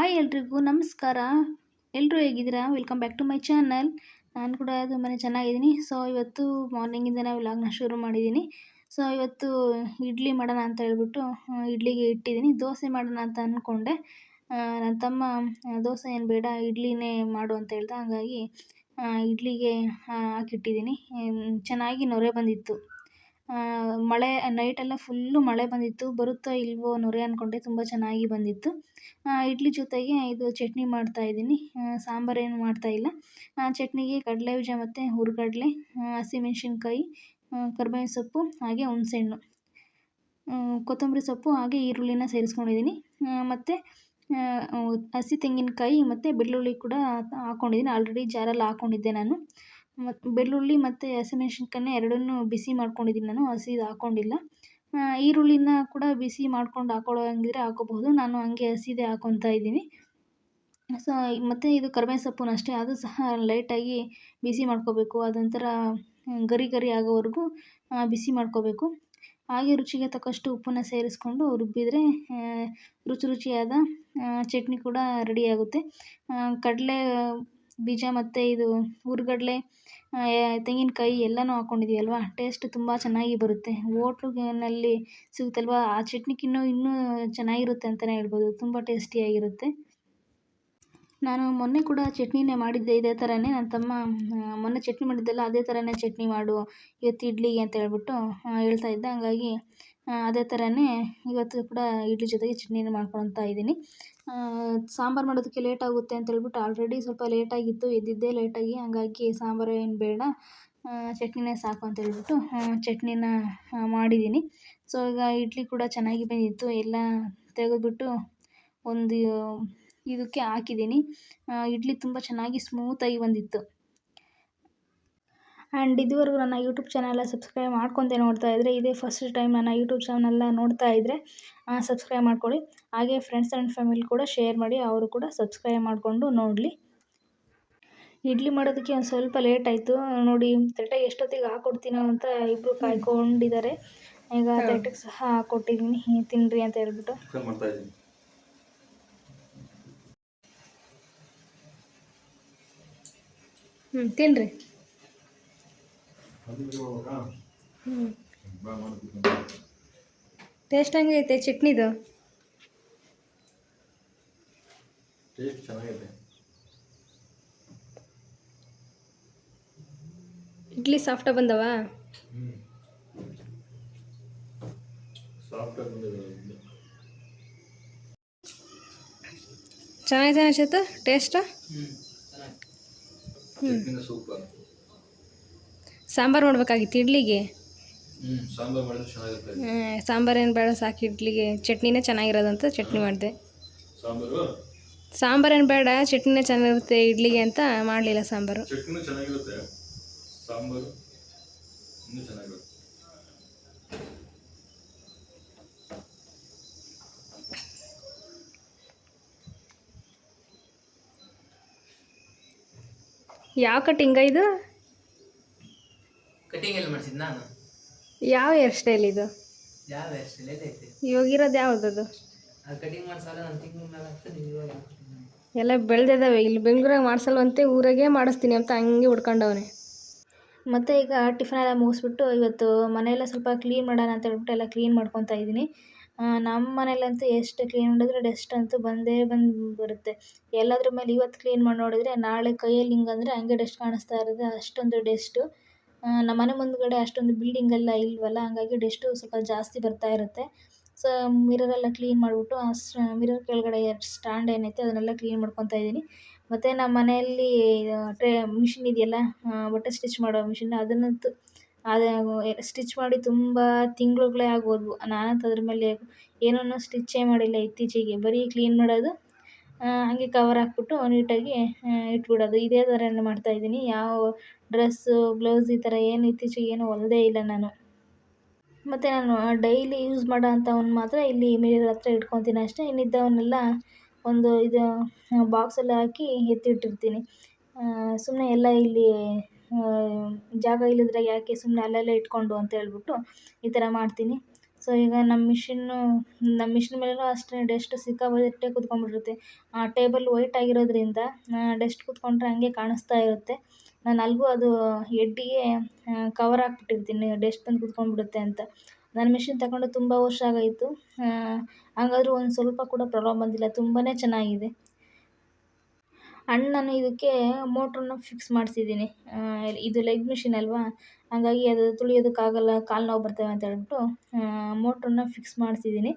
Hi ಎಲ್ರಿಗೂ ನಮಸ್ಕಾರ. ಎಲ್ಲರೂ ಹೇಗಿದ್ದೀರಾ? Welcome back to my channel ನಾನು ಕೂಡ ತುಂಬಾ ಚೆನ್ನಾಗಿದ್ದೀನಿ. ಸೊ ಇವತ್ತು ಮಾರ್ನಿಂಗಿಂದನೇ ವ್ಲಾಗ್ನ ಶುರು ಮಾಡಿದ್ದೀನಿ ಸೊ ಇವತ್ತು ಇಡ್ಲಿ ಮಾಡೋಣ ಅಂತ ಹೇಳ್ಬಿಟ್ಟು ಇಡ್ಲಿಗೆ ಇಟ್ಟಿದ್ದೀನಿ ದೋಸೆ ಮಾಡೋಣ ಅಂತ ಅಂದ್ಕೊಂಡೆ ನನ್ನ ತಮ್ಮ ದೋಸೆ ಏನು ಬೇಡ, ಇಡ್ಲಿನೇ ಮಾಡು ಅಂತ ಹೇಳ್ದೆ. ಹಾಗಾಗಿ ಇಡ್ಲಿಗೆ ಹಾಕಿಟ್ಟಿದ್ದೀನಿ ಚೆನ್ನಾಗಿ ನೊರೆ ಬಂದಿತ್ತು. ಮಳೆ ನೈಟೆಲ್ಲ ಫುಲ್ಲು ಮಳೆ ಬಂದಿತ್ತು. ಬರುತ್ತೋ ಇಲ್ವೋ ನೊರೆ ಅಂದ್ಕೊಂಡೆ ತುಂಬ ಚೆನ್ನಾಗಿ ಬಂದಿತ್ತು. ಇಡ್ಲಿ ಜೊತೆಗೆ ಇದು ಚಟ್ನಿ ಮಾಡ್ತಾ ಇದ್ದೀನಿ. ಸಾಂಬಾರು ಏನು ಮಾಡ್ತಾ ಇಲ್ಲ. ಆ, ಚಟ್ನಿಗೆ ಕಡಲೆ ಬೀಜ ಮತ್ತು ಹುರುಗಡಲೆ ಹಸಿಮೆಣ್ಸಿನ್ಕಾಯಿ ಕರ್ಬೇವಿನ ಸೊಪ್ಪು ಹಾಗೆ ಹುಣಸೆಹಣ್ಣು. ಕೊತ್ತಂಬರಿ ಸೊಪ್ಪು ಹಾಗೆ ಈರುಳ್ಳಿನ ಸೇರಿಸ್ಕೊಂಡಿದ್ದೀನಿ. ಮತ್ತು ಹಸಿ ತೆಂಗಿನಕಾಯಿ ಮತ್ತು ಬೆಳ್ಳುಳ್ಳಿ ಕೂಡ ಹಾಕ್ಕೊಂಡಿದ್ದೀನಿ ಆಲ್ರೆಡಿ ಜಾರಲ್ಲಿ ಹಾಕ್ಕೊಂಡಿದ್ದೆ ನಾನು. ಮತ್ತು ಬೆಳ್ಳುಳ್ಳಿ ಮತ್ತು ಹಸಿಮೆಣ್ಸಿನ್ಕಾಯನ್ನ ಎರಡನ್ನೂ ಬಿಸಿ ಮಾಡ್ಕೊಂಡಿದ್ದೀನಿ ನಾನು ಹಸಿದು ಹಾಕ್ಕೊಂಡಿಲ್ಲ ಈರುಳ್ಳಿನ ಕೂಡ ಬಿಸಿ ಮಾಡ್ಕೊಂಡು ಹಾಕೊಳ್ಳೋ ಹಂಗಿದ್ರೆ ಹಾಕೋಬಹುದು. ನಾನು ಹಂಗೆ ಹಸಿದೇ ಹಾಕ್ಕೊತಾ ಇದ್ದೀನಿ. ಸೊ ಮತ್ತು ಇದು ಕರ್ಬೇವಿನ ಸೊಪ್ಪುನ ಅಷ್ಟೇ, ಅದು ಸಹ ಲೈಟಾಗಿ ಬಿಸಿ ಮಾಡ್ಕೋಬೇಕು. ಅದೊಂಥರ ಗರಿ ಗರಿ ಆಗೋವರೆಗೂ ಬಿಸಿ ಮಾಡ್ಕೋಬೇಕು. ಹಾಗೆ ರುಚಿಗೆ ತಕ್ಕಷ್ಟು ಉಪ್ಪನ್ನು ಸೇರಿಸ್ಕೊಂಡು ರುಬ್ಬಿದರೆ ರುಚಿ ರುಚಿಯಾದ ಚಟ್ನಿ ಕೂಡ ರೆಡಿ ಆಗುತ್ತೆ. ಕಡಲೆ ಬೀಜ ಮತ್ತು ಇದು ಹುರ್ಗಡಲೆ ತೆಂಗಿನಕಾಯಿ ಎಲ್ಲನೂ ಅಲ್ವಾ ಟೇಸ್ಟ್ ತುಂಬ ಚೆನ್ನಾಗಿ ಬರುತ್ತೆ. ಹೋಟ್ಲುಗಳಲ್ಲಿ ಸಿಗುತ್ತಲ್ವ? ಆ ಚಟ್ನಿಗಿನ್ನೂ ಇನ್ನೂ ಚೆನ್ನಾಗಿರುತ್ತೆ ಅಂತಲೇ ಹೇಳ್ಬೋದು. ತುಂಬ ಟೇಸ್ಟಿಯಾಗಿರುತ್ತೆ. ನಾನು ಮೊನ್ನೆ ಕೂಡ ಚಟ್ನಿನೇ ಮಾಡಿದ್ದೆ ಇದೇ ಥರನೇ. ನನ್ನ ತಮ್ಮ ಮೊನ್ನೆ ಚಟ್ನಿ ಮಾಡಿದ್ದೆಲ್ಲ, ಅದೇ ಥರನೇ ಚಟ್ನಿ ಮಾಡು, ಇವತ್ತು ಇಡ್ಲಿಗೆ ಅಂತ ಹೇಳ್ಬಿಟ್ಟು ಹೇಳ್ತಾ ಇದ್ದೆ. ಹಂಗಾಗಿ ಅದೇ ಥರನೇ ಇವತ್ತು ಕೂಡ ಇಡ್ಲಿ ಜೊತೆಗೆ ಚಟ್ನಿನೇ ಮಾಡ್ಕೊಳ್ತಾ ಇದ್ದೀನಿ. ಸಾಂಬಾರು ಮಾಡೋದಕ್ಕೆ ಲೇಟ್ ಆಗುತ್ತೆ ಅಂತ ಹೇಳ್ಬಿಟ್ಟು ಆಲ್ರೆಡಿ ಸ್ವಲ್ಪ ಲೇಟಾಗಿತ್ತು ಎದ್ದಿದ್ದೇ ಲೇಟಾಗಿ ಹಂಗಾಗಿ ಸಾಂಬಾರು ಏನು ಬೇಡ ಚಟ್ನಿನೇ ಸಾಕು ಅಂತ ಹೇಳ್ಬಿಟ್ಟು ಚಟ್ನಿನ ಮಾಡಿದ್ದೀನಿ ಸೊ ಈಗ ಇಡ್ಲಿ ಕೂಡ ಚೆನ್ನಾಗಿ ಬಂದಿತ್ತು, ಎಲ್ಲ ತೆಗೆದ್ಬಿಟ್ಟು ಒಂದು, ಇದಕ್ಕೆ ಹಾಕಿದ್ದೀನಿ ಇಡ್ಲಿ ತುಂಬ ಚೆನ್ನಾಗಿ ಸ್ಮೂತಾಗಿ ಬಂದಿತ್ತು. ಆ್ಯಂಡ್ ಇದುವರೆಗೂ ನನ್ನ ಯೂಟ್ಯೂಬ್ ಚಾನಲ್ನ ಸಬ್ಸ್ಕ್ರೈಬ್ ಮಾಡ್ಕೊಳ್ತೆ ನೋಡ್ತಾ ಇದ್ದರೆ ಇದೇ ಫಸ್ಟ್ ಟೈಮ್ ನನ್ನ ಯೂಟ್ಯೂಬ್ ಚಾನಲ್ನ ನೋಡ್ತಾ ಇದ್ದರೆ ಸಬ್ಸ್ಕ್ರೈಬ್ ಮಾಡ್ಕೊಳ್ಳಿ. ಹಾಗೆ ಫ್ರೆಂಡ್ಸ್ ಆ್ಯಂಡ್ ಫ್ಯಾಮಿಲಿ ಕೂಡ ಶೇರ್ ಮಾಡಿ ಅವರು ಕೂಡ ಸಬ್ಸ್ಕ್ರೈಬ್ ಮಾಡಿಕೊಂಡು ನೋಡಲಿ. ಇಡ್ಲಿ ಮಾಡೋದಕ್ಕೆ ಒಂದು ಸ್ವಲ್ಪ ಲೇಟ್ ಆಯಿತು. ನೋಡಿ ತಟ್ಟೆ ಎಷ್ಟೊತ್ತಿಗೆ ಹಾಕ್ಕೊಡ್ತೀನೋ ಅಂತ ಇಬ್ಬರು ಕಾಯ್ಕೊಂಡಿದ್ದಾರೆ. ಈಗ ತಟ್ಟೆಗೆ ಸಹ ಹಾಕ್ಕೊಟ್ಟಿದ್ದೀನಿ ತಿನ್ನಿರಿ ಅಂತ ಹೇಳ್ಬಿಟ್ಟು. ಹ್ಞೂ ತಿನ್ನಿರಿ ಟೇಸ್ಟ್ ಹಂಗೈತೆ ಚಟ್ನಿದು. ಟೇಸ್ಟ್ ಚೆನ್ನಾಗಿದೆ. ಇಡ್ಲಿ ಬಂದವ? ಸಾಫ್ಟ್ ಬಂದಿದೆ ಚೆನ್ನಾಗಿದೆ ಅನಿಸುತ್ತೆ ಟೇಸ್ಟ್ ಹ್ಞೂ ಸೂಪರ್. ಸಾಂಬಾರು ಮಾಡ್ಬೇಕಾಗಿತ್ತು ಇಡ್ಲಿಗೆ? ಸಾಂಬಾರು ಏನು ಬೇಡ ಸಾಕು ಇಡ್ಲಿಗೆ. ಚಟ್ನಿನೇ ಚೆನ್ನಾಗಿರೋದಂತ ಚಟ್ನಿ ಮಾಡಿದೆ. ಸಾಂಬಾರು? ಏನು ಬೇಡ ಚಟ್ನಿನೇ ಚೆನ್ನಾಗಿರುತ್ತೆ ಇಡ್ಲಿಗೆ ಅಂತ ಮಾಡಲಿಲ್ಲ ಸಾಂಬಾರು. ಯಾವ ಕಟ್ಟಿಂಗ ಇದು? ಕಟಿಂಗ್ ಎಲ್ಲ ಮಾಡಿಸಿದ್ ನಾನು. ಯಾವ ಹೇರ್ ಸ್ಟೈಲ್ ಇದು? ಯಾವ ಹೇರ್ ಸ್ಟೈಲ್ ಐತೆ. ಇವಾಗ ಇರೋದು ಯಾವುದದು? ಅದು ಕಟಿಂಗ್ ಮಾಡ್ಸಲ್ಲ ನಾನು ತಿಂಗಳ ಮೇಲೆ ಆಗ್ತದೆ ಇವಾಗ ಯಾವ cutting ಮಾಡಿ- ಎಲ್ಲ ಬೆಳೆದಿದ್ದಾವೆ ಇಲ್ಲಿ ಬೆಂಗಳೂರಾಗ ಮಾಡ್ಸಲ್ವಂತೆ ಊರಾಗೆ ಮಾಡಿಸ್ತೀನಿ ಅಂತ ಹಂಗೆ ಹುಡ್ಕೊಂಡವನೆ ಮತ್ತು ಈಗ ಟಿಫನ್ ಎಲ್ಲ ಮುಗಿಸ್ಬಿಟ್ಟು ಇವತ್ತು ಮನೆಯೆಲ್ಲ ಸ್ವಲ್ಪ ಕ್ಲೀನ್ ಮಾಡೋಣ ಅಂತ ಹೇಳ್ಬಿಟ್ಟು ಎಲ್ಲ ಕ್ಲೀನ್ ಮಾಡ್ಕೊತಾ ಇದ್ದೀನಿ. ನಮ್ಮ ಮನೇಲಂತೂ ಎಷ್ಟು ಕ್ಲೀನ್ ಮಾಡಿದ್ರೆ ಡಸ್ಟ್ ಅಂತೂ ಬಂದೇ ಬಂದು ಬರುತ್ತೆ ಎಲ್ಲದ್ರ ಮೇಲೆ ಇವತ್ತು ಕ್ಲೀನ್ ಮಾಡಿ ನೋಡಿದ್ರೆ ನಾಳೆ ಕೈಯಲ್ಲಿ ಹಿಂಗಂದ್ರೆ ಹಂಗೆ ಡಸ್ಟ್ ಕಾಣಿಸ್ತಾ ಇರೋದು ಅಷ್ಟೊಂದು ಡಸ್ಟು ನಮ್ಮ ಮನೆ ಮುಂದ್ಗಡೆ ಅಷ್ಟೊಂದು ಬಿಲ್ಡಿಂಗ್ ಎಲ್ಲ ಇಲ್ವಲ್ಲ, ಹಂಗಾಗಿ ಡಸ್ಟು ಸ್ವಲ್ಪ ಜಾಸ್ತಿ ಬರ್ತಾ ಇರುತ್ತೆ. ಸೊ ಮಿರರ್ ಎಲ್ಲ ಕ್ಲೀನ್ ಮಾಡಿಬಿಟ್ಟು ಆ ಮಿರರ್ ಕೆಳಗಡೆ ಸ್ಟ್ಯಾಂಡ್ ಏನೈತೆ ಅದನ್ನೆಲ್ಲ ಕ್ಲೀನ್ ಮಾಡ್ಕೊತಾ ಇದ್ದೀನಿ. ಮತ್ತು ನಮ್ಮ ಮನೆಯಲ್ಲಿ ಟ್ರೇ ಮಿಷಿನ್ ಇದೆಯಲ್ಲ ಬಟ್ಟೆ ಸ್ಟಿಚ್ ಮಾಡೋ ಮಿಷಿನ್ ಅದನ್ನಂತೂ ಅದು ಸ್ಟಿಚ್ ಮಾಡಿ ತುಂಬ ತಿಂಗಳುಗಳೇ ಆಗೋದ್ವು ನಾನಂತೂ ಅದ್ರ ಮೇಲೆ ಏನೂ ಸ್ಟಿಚ್ಚೇ ಮಾಡಿಲ್ಲ ಇತ್ತೀಚೆಗೆ. ಬರೀ ಕ್ಲೀನ್ ಮಾಡೋದು ಹಂಗೆ ಕವರ್ ಹಾಕ್ಬಿಟ್ಟು ನೀಟಾಗಿ ಇಟ್ಬಿಡೋದು. ಇದೇ ಥರನೇ ಮಾಡ್ತಾಯಿದ್ದೀನಿ ಯಾವ ಡ್ರೆಸ್ಸು ಬ್ಲೌಸ್ ಈ ಥರ ಏನು ಇತ್ತೀಚೆಗೆ ಏನು ಹೊಲ್ದೇ ಇಲ್ಲ ನಾನು. ಮತ್ತು ನಾನು ಡೈಲಿ ಯೂಸ್ ಮಾಡೋ ಮಾತ್ರ ಇಲ್ಲಿ ಮಿರರ್ ಹತ್ರ ಇಟ್ಕೊತೀನಿ ಅಷ್ಟೇ. ಇನ್ನಿದ್ದವನ್ನೆಲ್ಲ ಒಂದು ಇದು ಬಾಕ್ಸಲ್ಲಿ ಹಾಕಿ ಎತ್ತಿಟ್ಟಿರ್ತೀನಿ. ಸುಮ್ಮನೆ ಎಲ್ಲ ಇಲ್ಲಿ ಜಾಗ ಇಲ್ಲದ್ರೆ ಯಾಕೆ ಸುಮ್ಮನೆ ಅಲ್ಲಲ್ಲೇ ಇಟ್ಕೊಂಡು ಅಂತ ಹೇಳ್ಬಿಟ್ಟು ಈ ಥರ ಮಾಡ್ತೀನಿ. ಸೊ ಈಗ ನಮ್ಮ ಮಿಷಿನ್ನು ನಮ್ಮ ಮಿಷಿನ್ ಮೇಲೂ ಅಷ್ಟೇ ಡಸ್ಟ್ ಸಿಕ್ಕಾಪಟ್ಟೆ ಕೂತ್ಕೊಂಡ್ಬಿಟ್ಟಿರುತ್ತೆ. ಆ ಟೇಬಲ್ ವೈಟ್ ಆಗಿರೋದ್ರಿಂದ ಡಸ್ಟ್ ಕೂತ್ಕೊಂಡ್ರೆ ಹಂಗೆ ಕಾಣಿಸ್ತಾ ಇರುತ್ತೆ. ನಾನು ಅಲ್ಲಿಗೂ ಅದು ಎಡ್ಡಿಗೆ ಕವರ್ ಹಾಕ್ಬಿಟ್ಟಿರ್ತೀನಿ ಡಸ್ಟ್ ಬಂದು ಕೂತ್ಕೊಂಡ್ಬಿಡುತ್ತೆ ಅಂತ. ನನ್ನ ಮಿಷಿನ್ ತಗೊಂಡು ತುಂಬ ವರ್ಷ ಆಗೋಯಿತು. ಹಂಗಾದ್ರೂ ಒಂದು ಸ್ವಲ್ಪ ಕೂಡ ಪ್ರಾಬ್ಲಮ್ ಬಂದಿಲ್ಲ ತುಂಬಾ ಚೆನ್ನಾಗಿದೆ. ಅಣ್ಣ, ನಾನು ಇದಕ್ಕೆ ಮೋಟ್ರನ್ನ ಫಿಕ್ಸ್ ಮಾಡಿಸಿದ್ದೀನಿ. ಇದು ಲೆಗ್ ಮಿಷಿನ್ ಅಲ್ವಾ? ಹಾಗಾಗಿ ಅದು ತುಳಿಯೋದಕ್ಕಾಗಲ್ಲ, ಕಾಲು ನೋವು ಬರ್ತವೆ ಅಂತ ಹೇಳ್ಬಿಟ್ಟು ಮೋಟ್ರನ್ನ ಫಿಕ್ಸ್ ಮಾಡಿಸಿದ್ದೀನಿ.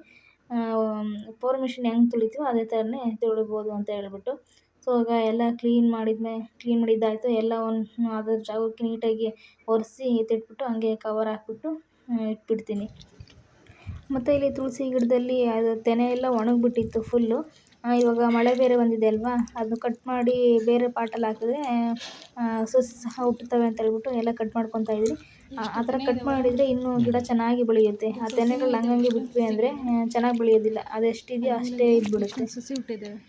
ಪವರ್ ಮಿಷಿನ್ ಹೆಂಗೆ ತುಳಿತೀವೋ ಅದೇ ಥರನೇ ತುಳಿಬೋದು ಅಂತ ಹೇಳ್ಬಿಟ್ಟು. ಸೊ ಈಗ ಎಲ್ಲ ಕ್ಲೀನ್ ಮಾಡಿದ್ಮೇಲೆ ಕ್ಲೀನ್ ಮಾಡಿದ್ದಾಯಿತು. ಎಲ್ಲ ಒಂದು, ಅದರ ಜಾಗಕ್ಕೆ ನೀಟಾಗಿ ಒರೆಸಿ ಎತ್ತಿಟ್ಬಿಟ್ಟು ಹಂಗೆ ಕವರ್ ಹಾಕ್ಬಿಟ್ಟು ಇಟ್ಬಿಡ್ತೀನಿ. ಮತ್ತು ಇಲ್ಲಿ ತುಳಸಿ ಗಿಡದಲ್ಲಿ ಅದು ತೆನೆ ಎಲ್ಲ ಒಣಗಿಬಿಟ್ಟಿತ್ತು ಫುಲ್ಲು ಇವಾಗ ಮಳೆ ಬೇರೆ ಬಂದಿದೆ ಅಲ್ವಾ? ಅದನ್ನ ಕಟ್ ಮಾಡಿ ಬೇರೆ ಪಾಟಲ್ಲಿ ಹಾಕಿದ್ರೆ ಸಸಿ ಸಹ ಹುಟ್ಟುತ್ತವೆ ಅಂತ ಹೇಳ್ಬಿಟ್ಟು ಎಲ್ಲ ಕಟ್ ಮಾಡ್ಕೊತಾ ಇದ್ದೀನಿ ಆ ಥರ ಕಟ್ ಮಾಡಿದರೆ ಇನ್ನೂ ಗಿಡ ಚೆನ್ನಾಗಿ ಬೆಳೆಯುತ್ತೆ. ಆ ತೆನೆಗಳು ಹಂಗಂಗೆ ಬಿಟ್ವಿ ಅಂದರೆ ಚೆನ್ನಾಗಿ ಬೆಳೆಯೋದಿಲ್ಲ. ಅದೆಷ್ಟಿದೆಯೋ ಅಷ್ಟೇ ಇದ್ಬಿಡುತ್ತೆ. ಸಸಿ ಹುಟ್ಟಿದ್ದಾವೆ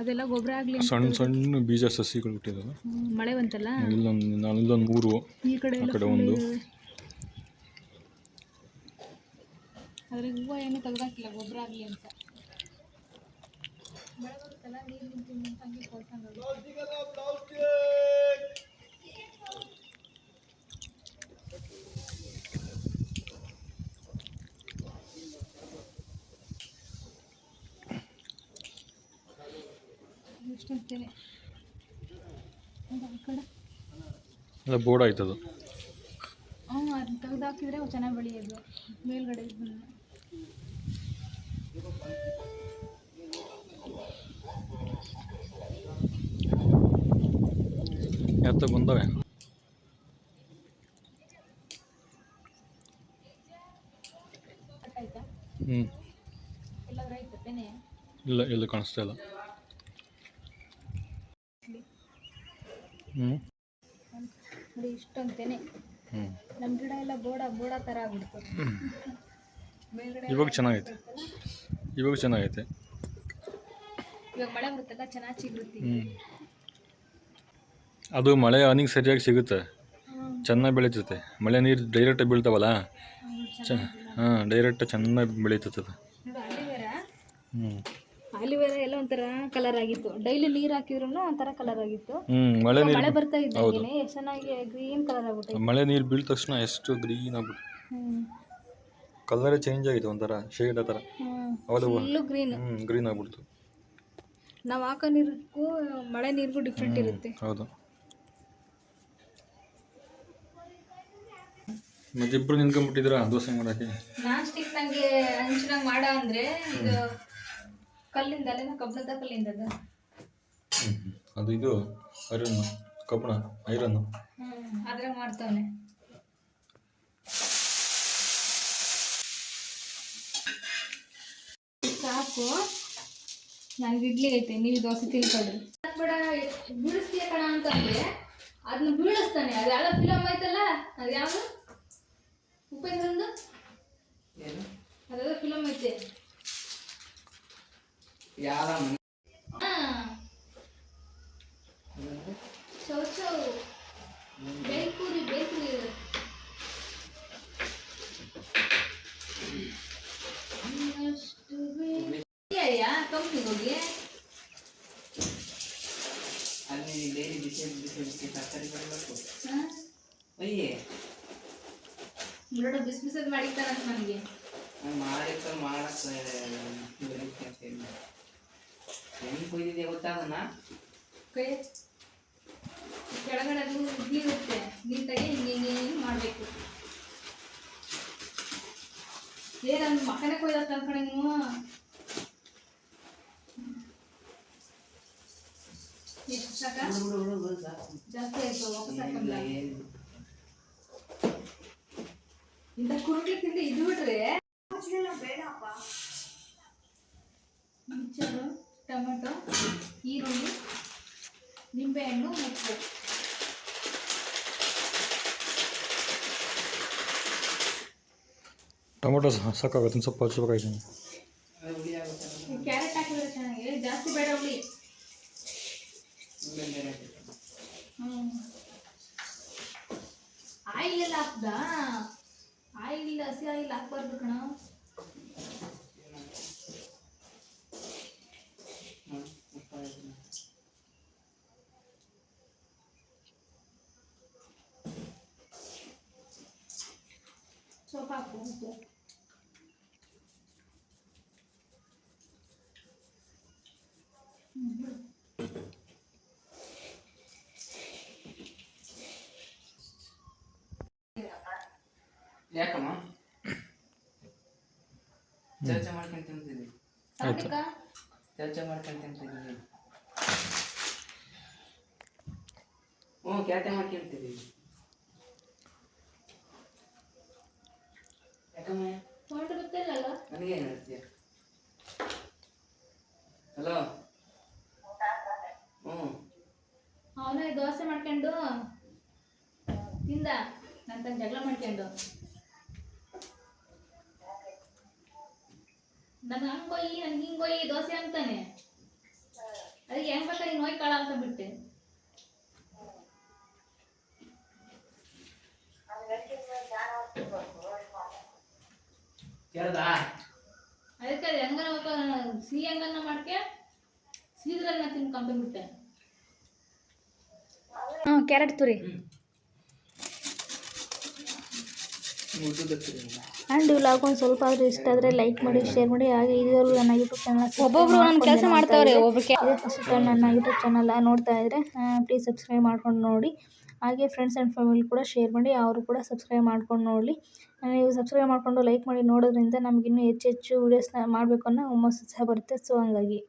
ಅದೆಲ್ಲ ಗೊಬ್ಬರ ಆಗಲಿ ಸಣ್ಣ ಸಣ್ಣ ಬೀಜ ಸಸಿಗಳು ಹುಟ್ಟಿದಾವೆ. ಮಳೆ ಬಂತಲ್ಲ? ಇಲ್ಲೊಂದು ನಾನು ಇಲ್ಲೊಂದು ಮೂರು ಈ ಕಡೆ ಒಂದು. ಅದ್ರಾಗ ಹೂವು ಏನು ತೆಗ್ದಾಕಿಲ್ಲ ಗೊಬ್ಬರ ಆಗಲಿ ಅಂತ. ನೀರು ನಿಂತು ಅಲ್ಲ ಬೋರ್ಡ್ ಆಯ್ತದು. ಹ್ಞೂ ಅದನ್ನ ತೆಗ್ದು ಹಾಕಿದ್ರೆ ಅವು ಚೆನ್ನಾಗಿ ಬೆಳೆಯೋದು. ಮೇಲ್ಗಡೆ ಇದನ್ನ ಎತ್ತ ಬಂದವೆ ಹ್ಞೂ ಇಲ್ಲ ಇಲ್ಲ ಕಾಣಿಸ್ತಾ ಇಲ್ಲ. ಹ್ಞೂ ನೋಡಿ ಇಷ್ಟೊಂದು ತೆನೆ ಹ್ಞೂ ನಮ್ಮ ಗಿಡ ಎಲ್ಲ ಬೋಡ ಬೋಡ ಥರ ಆಗ್ಬಿಡ್ತು. ಇವಾಗ ಚೆನ್ನಾಗೈತೆ. ಇವಾಗ ಚೆನ್ನಾಗೈತೆ. ಇವಾಗ ಮಳೆ ಬರುತ್ತಲ್ಲ ಚೆನ್ನಾಗಿ ಚಿಗುರುತ್ತೆ ಹ್ಞೂ ಅದು ಮಳೆ ಹನಿಗೆ ಸರಿಯಾಗಿ ಸಿಗುತ್ತೆ. ಚೆನ್ನಾಗಿ ಬೆಳೀತೈತೆ. ಮಳೆ ನೀರು ಡೈರೆಕ್ಟಾಗಿ ಬೀಳ್ತಾವಲ್ಲ? ಚ ಹಾಂ ಡೈರೆಕ್ಟ್ ಚೆನ್ನಾಗಿ ನೋಡಿ ಹ್ಞೂ ಅಲಿವೇರಾ ಎಲ್ಲ ಒಂಥರ ಕಲರ್ ಆಗಿತ್ತು. ಡೈಲಿ ನೀರು ಹಾಕಿದ್ರು ಒಂಥರ ಕಲರ್ ಆಗಿತ್ತು. ಮಳೆ ಮಳೆ ನೀರು ಬರ್ತಾ ಇದ್ದಂಗೆ ಎಷ್ಟು ಚೆನ್ನಾಗಿ ಗ್ರೀನ್ ಕಲರ್ ಆಗ್ಬಿಟ್ಟೈತೆ. ಮಳೆ ನೀರು ಬೀಳ್ದ ತಕ್ಷಣ ಎಷ್ಟು ಗ್ರೀನ್ ಆಗ್ಬಿಟ್ಟು ಕಲರ್ ಚೇಂಜ್ ಆಗಿದೆ ಒಂಥರ ಶೇಡ್ ಆ ಥರ. ಫುಲ್ಲು ಗ್ರೀನ್ ಹ್ಞೂ ಗ್ರೀನ್ ಆಗ್ಬಿಡ್ತು. ನಾವು ಹಾಕೋ ನೀರಿಗೂ ಮಳೆ ನೀರಿಗೂ ಡಿಫ್ರೆಂಟ್ ಇರುತ್ತೆ. ಹೌದು. ಮತ್ತೆ ಇಬ್ರು ನಿಂತ್ಕೊಂಡ್ಬಿಟ್ಟಿದ್ದೀರಾ ದೋಸೆ ಮಾಡಕ್ಕೆ ನಾನ್ ಸ್ಟಿಕ್ ನಂಗೆ ಹಂಚಿನಾಗ ಮಾಡ ಅಂದ್ರೆ ಇದು ಕಲ್ಲಿಂದ ಅಲ್ಲೇನ ಕಬ್ಬಿಣದ ಕಲ್ಲಿಂದ ಅದು. ಅದು ಇದು ಐರನ್ ಕಬ್ಬಣ ಐರನ್ ಹ್ಮ್ ಅದ್ರಾಗ ಮಾಡ್ತಾವನೆ. ಸಾಕು. ನನಗೆ ಇಡ್ಲಿ ಐತೆ ನೀವು ದೋಸೆ ತಿಳ್ಕೊಳ್ರಿ. ಬೇಡ ಬೀಳಿಸ್ತೀಯ ಕಣ ಅಂತಂದ್ರೆ ಅದನ್ನ ಬೀಳಿಸ್ತಾನೆ. ಅದು ಯಾವ್ದೋ ಫಿಲಮ್ ಐತಲ್ಲ ಅದು ಯಾವುದು? ಉಪೇಂದ್ರಂದು ಅದ್ಯಾವುದೋ ಫಿಲಮ್ ಐತೆ. ಹಾ ಚೌ ಚೌ ಬೇಲ್ಪುರಿ ಬೇಲ್ಪುರಿ ಇದು. ಇನ್ನಷ್ಟು ಬೇ- ಅಯ್ಯ ಕಂಪ್ನಿಗೆ ಹೋಗಿ ಅಲ್ಲಿ ಡೈಲಿ ಬಿಸಿ ಬಿಸಿ ಬಿಸಿ ತರಕಾರಿ ಮಾಡಬೇಕು ಹಾ? ಒಯ್ಯೆ ನೋಡು ಬಿಸಿ ಬಿಸಿದ್ ಮಾಡಿರ್ತಾರಂತ ನನಗೆ ಮಾಡಿಕ ಮಾಡಕ್ ಹೆಂಗ್ ಕೊಯ್ದಿದೆ ಗೊತ್ತಾಗನ ಕೈ ಕೆಳಗಡೆ ಅದು ಇಡ್ಲಿ ಇರುತ್ತೆ. ನೀಟಾಗಿ ಹಿಂಗೆ ಹಿಂಗೆ ಹಿಂಗೆ ಮಾಡಬೇಕು. ಏ ನನ್ನ ಮಕ್ಕನೇ ಕೊಯ್ದ ಅನ್ಕೊಂಡೆ ನೀವು ಎಷ್ಟು ಸಾಕ ಬಿಡು ಬಿಡು ಬಿಡು ಸಾಕು ಜಾಸ್ತಿ ಆಯ್ತು ಇಂಥ ಕುರುಕ್ಲಿ ತಿಂದು ಇದು ಬಿಟ್ರೆ ಮಿಕ್ಚರು ಟೊಮೆಟೊ ಈರುಳ್ಳಿ ನಿಂಬೆಹಣ್ಣು ಉಪ್ಪು ಟೊಮೆಟೊ ಸಾಕಾಗುತ್ತೆ ಸ್ವಲ್ಪ ಹಚ್ಬೇಕಾಯ್ತು ಅದು ಹುಳಿ ಆಗುತ್ತಲ್ಲ ಈ ಕ್ಯಾರೆಟ್ ಹಾಕಿದ್ರೆ ಚೆನ್ನಾಗಿ ಜಾಸ್ತಿ ಬೇಡ ಹುಳಿ ಬೇರೆ ಬೇರೆ ಹಾಕಿರ್ತಾರೆ. ಹ್ಮ್ ಆಯಿಲ್ ಎಲ್ಲ ಹಾಕ್ದ ಆಯಿಲ್ ಹಸಿ ಆಯಿಲ್ ಹಾಕ್ಬಾರ್ದು ಕಣ ಸ್ವಲ್ಪ ಹಾಕು ಉಪ್ಪು. ಹ್ಮ್, ಬಿಡು. ಯಾಕಮ್ಮ ಚರ್ಚೆ ಮಾಡ್ಕೊಂಡು ತಿಂತಿದ್ವಿ ಆಯ್ತು. ಚರ್ಚೆ ಹ್ಞೂ ಕ್ಯಾತೆ ಯಾಕಮ್ಮ? ಹೇಳ್ತೀಯ? ಹಲೋ ಹ್ಞೂ. ಅವನೇ ದೋಸೆ ಮಾಡ್ಕೊಂಡು ತಿಂದ. ನಂತ ಜಗಳ ಮಾಡ್ಕೊಂಡು ನನ್ ಹಂಗೊಯ್ಯಿ ನನ್ ದೋಸೆ ಅಂತಾನೆ. ಅದಕ್ಕೆ ಹೆಂಗ್ ಬೇಕಾದ್ರೆ ನೋಯ್ ಕಾಳ ಅಂತ ಬಿಟ್ಟೆ. ಅದಕ್ಕೆ ಅದು ಹೆಂಗನ ಸಿಹಿ ಹೆಂಗನ್ನ ಮಾಡ್ಕೆ ಸಿಹಿದ್ರನ್ನ ತಿನ್ಕೊಂತ ಬಿಟ್ಟೆ ಹ್ಮ್ ಕ್ಯಾರೆಟ್ ತುರಿ. ಆ್ಯಂಡ್ ಇವ್ ಒಂದು ಸ್ವಲ್ಪ ಆದರೂ ಇಷ್ಟ ಆದರೆ ಲೈಕ್ ಮಾಡಿ ಶೇರ್ ಮಾಡಿ ಹಾಗೆ ಇದುವರೆಗೂ ನನ್ನ ಯೂಟ್ಯೂಬ್ ಚಾನಲ್ ಒಬ್ಬೊಬ್ರು ಒಂದು ಕೆಲಸ ಮಾಡ್ತಾವ್ರೆ ಒಬ್ಬರಿಗೆ ಇದೇ ಫಸ್ಟ್ ಟೈಮ್ ನನ್ನ ಯೂಟ್ಯೂಬ್ ಚಾನಲ್ ನೋಡ್ತಾ ಇದ್ರೆ ಪ್ಲೀಸ್ ಸಬ್ಸ್ಕ್ರೈಬ್ ಮಾಡ್ಕೊಂಡು ನೋಡಿ. ಹಾಗೆ ಫ್ರೆಂಡ್ಸ್ ಆ್ಯಂಡ್ ಫ್ಯಾಮಿಲಿ ಕೂಡ ಶೇರ್ ಮಾಡಿ ಅವರು ಕೂಡ ಸಬ್ಸ್ಕ್ರೈಬ್ ಮಾಡ್ಕೊಂಡು ನೋಡಲಿ ನೀವು ಸಬ್ಸ್ಕ್ರೈಬ್ ಮಾಡಿಕೊಂಡು ಲೈಕ್ ಮಾಡಿ ನೋಡೋದ್ರಿಂದ ನಮಗಿನ್ನೂ ಹೆಚ್ಚು ಹೆಚ್ಚು ವೀಡಿಯೋಸ್ನ ಮಾಡಬೇಕು ಅನ್ನೋ ಹುಮ್ಮಸ್ಸು ಸಹ ಬರುತ್ತೆ ಸೊ ಹಂಗಾಗಿ.